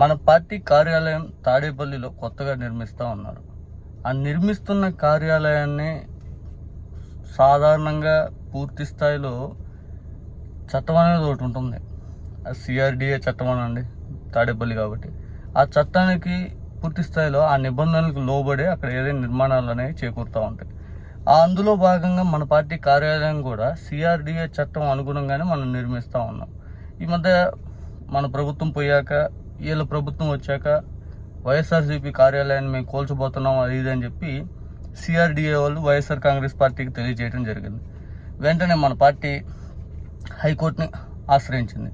మన పార్టీ కార్యాలయం తాడేపల్లిలో కొత్తగా నిర్మిస్తూ ఉన్నారు. ఆ నిర్మిస్తున్న కార్యాలయాన్ని సాధారణంగా పూర్తి స్థాయిలో చట్టం అనేది ఒకటి ఉంటుంది. ఆ సిఆర్డిఏ చట్టం అనండి తాడేపల్లి కాబట్టి. ఆ చట్టానికి పూర్తి స్థాయిలో ఆ నిబంధనలకు లోబడి అక్కడ ఏదైనా నిర్మాణాలు అనేవి చేకూరుతూ ఉంటాయి. ఆ అందులో భాగంగా మన పార్టీ కార్యాలయం కూడా సిఆర్డిఏ చట్టం అనుగుణంగానే మనం నిర్మిస్తూ ఉన్నాం. ఈ మధ్య మన ప్రభుత్వం పోయాక వీళ్ళ ప్రభుత్వం వచ్చాక వైఎస్ఆర్సీపీ కార్యాలయాన్ని మేము కోల్చబోతున్నాం అది ఇది అని చెప్పి సిఆర్డిఏ వాళ్ళు వైఎస్ఆర్ కాంగ్రెస్ పార్టీకి తెలియజేయడం జరిగింది. వెంటనే మన పార్టీ హైకోర్టుని ఆశ్రయించింది.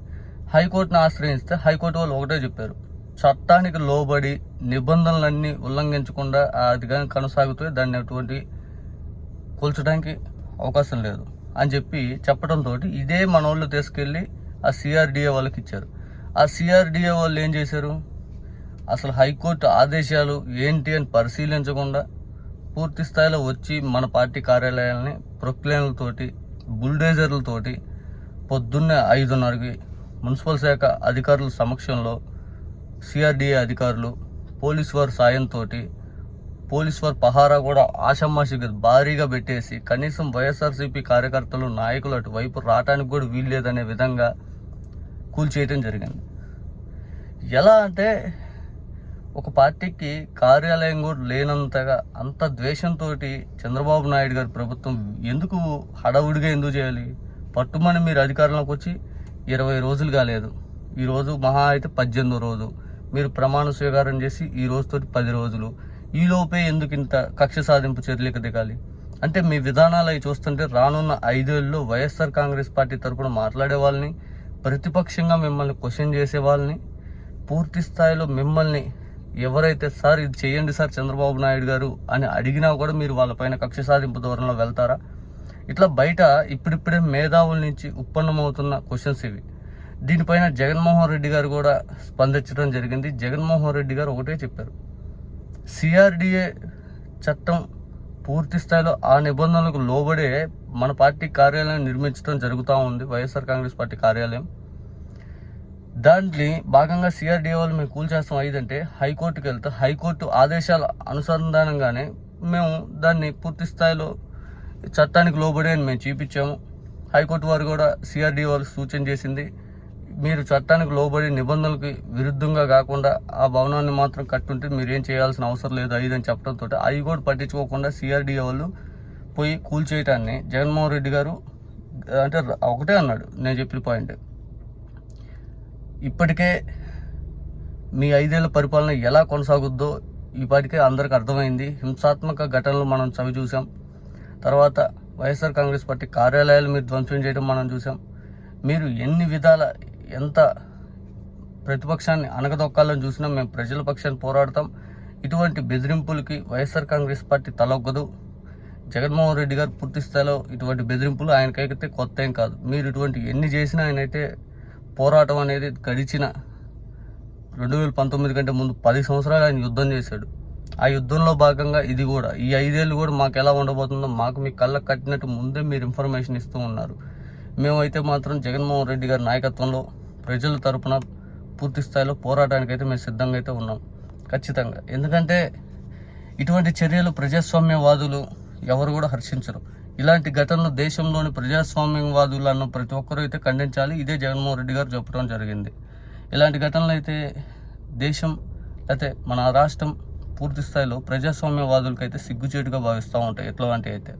హైకోర్టుని ఆశ్రయిస్తే హైకోర్టు వాళ్ళు ఒకటే చెప్పారు. చట్టానికి లోబడి నిబంధనలన్నీ ఉల్లంఘించకుండా అది కానీ కొనసాగుతూ దాన్ని ఎటువంటి కూల్చడానికి అవకాశం లేదు అని చెప్పి చెప్పడంతో ఇదే మన వాళ్ళు తీసుకెళ్ళి ఆ సిఆర్డిఏ వాళ్ళకి ఇచ్చారు. ఆ సిఆర్డిఏ వాళ్ళు ఏం చేశారు? అసలు హైకోర్టు ఆదేశాలు ఏంటి అని పరిశీలించకుండా పూర్తి స్థాయిలో వచ్చి మన పార్టీ కార్యాలయాల్ని ప్రొక్లైన్లతోటి బుల్డేజర్లతోటి పొద్దున్నే ఐదున్నరకి మున్సిపల్ శాఖ అధికారుల సమక్షంలో సిఆర్డిఏ అధికారులు పోలీసు వారి సాయంతో పోలీసు వారి పహారా కూడా ఆషామాషిగా భారీగా పెట్టేసి కనీసం వైఎస్ఆర్సీపీ కార్యకర్తలు నాయకులు అటువైపు రావడానికి కూడా వీల్లేదనే విధంగా కూల్చేయటం జరిగింది. ఎలా అంటే ఒక పార్టీకి కార్యాలయం కూడా లేనంతగా అంత ద్వేషంతో చంద్రబాబు నాయుడు గారి ప్రభుత్వం ఎందుకు హడావుడిగా ఎందుకు చేయాలి? పట్టుమని మీరు అధికారంలోకి వచ్చి ఇరవై రోజులు కాలేదు. ఈరోజు మహా అయితే పద్దెనిమిదో రోజు. మీరు ప్రమాణ స్వీకారం చేసి ఈ రోజుతో పది రోజులు. ఈలోపే ఎందుకు ఇంత కక్ష సాధింపు చర్యలకు దిగాలి? అంటే మీ విధానాలు అవి చూస్తుంటే రానున్న ఐదేళ్ళలో వైఎస్ఆర్ కాంగ్రెస్ పార్టీ తరపున మాట్లాడే వాళ్ళని ప్రతిపక్షంగా మిమ్మల్ని క్వశ్చన్ చేసే వాళ్ళని పూర్తి స్థాయిలో మిమ్మల్ని ఎవరైతే సార్ ఇది చేయండి సార్ చంద్రబాబు నాయుడు గారు అని అడిగినా కూడా మీరు వాళ్ళపైన కక్ష సాధింపు దూరంలో వెళ్తారా? ఇట్లా బయట ఇప్పుడిప్పుడే మేధావుల నుంచి ఉత్పన్నమవుతున్న క్వశ్చన్స్ ఇవి. దీనిపైన జగన్మోహన్ రెడ్డి గారు కూడా స్పందించడం జరిగింది. జగన్మోహన్ రెడ్డి గారు ఒకటే చెప్పారు. సిఆర్డిఏ చట్టం పూర్తి స్థాయిలో ఆ నిబంధనలకు లోబడే మన పార్టీ కార్యాలయం నిర్మించడం జరుగుతూ ఉంది వైఎస్ఆర్ కాంగ్రెస్ పార్టీ కార్యాలయం. దాంట్లో భాగంగా సిఆర్డిఏ వాళ్ళు మేము కూల్చేస్తాం ఐదంటే హైకోర్టుకి వెళ్తే హైకోర్టు ఆదేశాల అనుసంధానంగానే మేము దాన్ని పూర్తి స్థాయిలో చట్టానికి లోబడి అని మేము చూపించాము. హైకోర్టు వారు కూడా సిఆర్డీ వాళ్ళు సూచన చేసింది మీరు చట్టానికి లోబడి నిబంధనలకు విరుద్ధంగా కాకుండా ఆ భవనాన్ని మాత్రం కట్టుంటే మీరు ఏం చేయాల్సిన అవసరం లేదు అయిదని చెప్పడంతో అవి కూడా పట్టించుకోకుండా సిఆర్డీ వాళ్ళు పోయి కూల్చేయటాన్ని జగన్మోహన్ రెడ్డి గారు అంటే ఒకటే అన్నాడు నేను చెప్పిన పాయింట్ ఇప్పటికే మీ ఐదేళ్ళ పరిపాలన ఎలా కొనసాగుద్దో ఇప్పటికే అందరికి అర్థమైంది. హింసాత్మక ఘటనలు మనం చవి చూసాం తర్వాత వైఎస్ఆర్ కాంగ్రెస్ పార్టీ కార్యాలయాలు మీరు ధ్వంసం చేయడం మనం చూసాం మీరు ఎన్ని విధాల ఎంత ప్రతిపక్షాన్ని అనగదొక్కాలని చూసినా మేము ప్రజల పక్షాన్ని పోరాడతాం. ఇటువంటి బెదిరింపులకి వైఎస్ఆర్ కాంగ్రెస్ పార్టీ తలొగ్గదు. జగన్మోహన్ రెడ్డి గారు పూర్తి స్థాయిలో ఇటువంటి బెదిరింపులు ఆయనకైతే కొత్త ఏం కాదు. మీరు ఇటువంటి ఎన్ని చేసినా ఆయనైతే పోరాటం అనేది గడిచిన రెండు వేల పంతొమ్మిది కంటే ముందు పది సంవత్సరాలు ఆయన యుద్ధం చేశాడు. ఆ యుద్ధంలో భాగంగా ఇది కూడా ఈ ఐదేళ్ళు కూడా మాకు ఎలా ఉండబోతుందో మాకు మీ కళ్ళకు కట్టినట్టు ముందే మీరు ఇన్ఫర్మేషన్ ఇస్తూ ఉన్నారు. మేమైతే మాత్రం జగన్మోహన్ రెడ్డి గారి నాయకత్వంలో ప్రజల తరపున పూర్తి స్థాయిలో పోరాటానికి అయితే మేము సిద్ధంగా అయితే ఉన్నాం. ఖచ్చితంగా. ఎందుకంటే ఇటువంటి చర్యలు ప్రజాస్వామ్యవాదులు ఎవరు కూడా హర్షించరు. ఇలాంటి ఘటనలు దేశంలోని ప్రజాస్వామ్యవాదులు అన్న ప్రతి ఒక్కరూ అయితే ఖండించాలి. ఇదే జగన్మోహన్ రెడ్డి గారు చెప్పడం జరిగింది. ఇలాంటి ఘటనలు అయితే దేశం అయితే మన రాష్ట్రం పూర్తి స్థాయిలో ప్రజాస్వామ్యవాదులకైతే సిగ్గుచేటుగా భావిస్తూ ఉంటాయి. ఎట్లాంటి అయితే.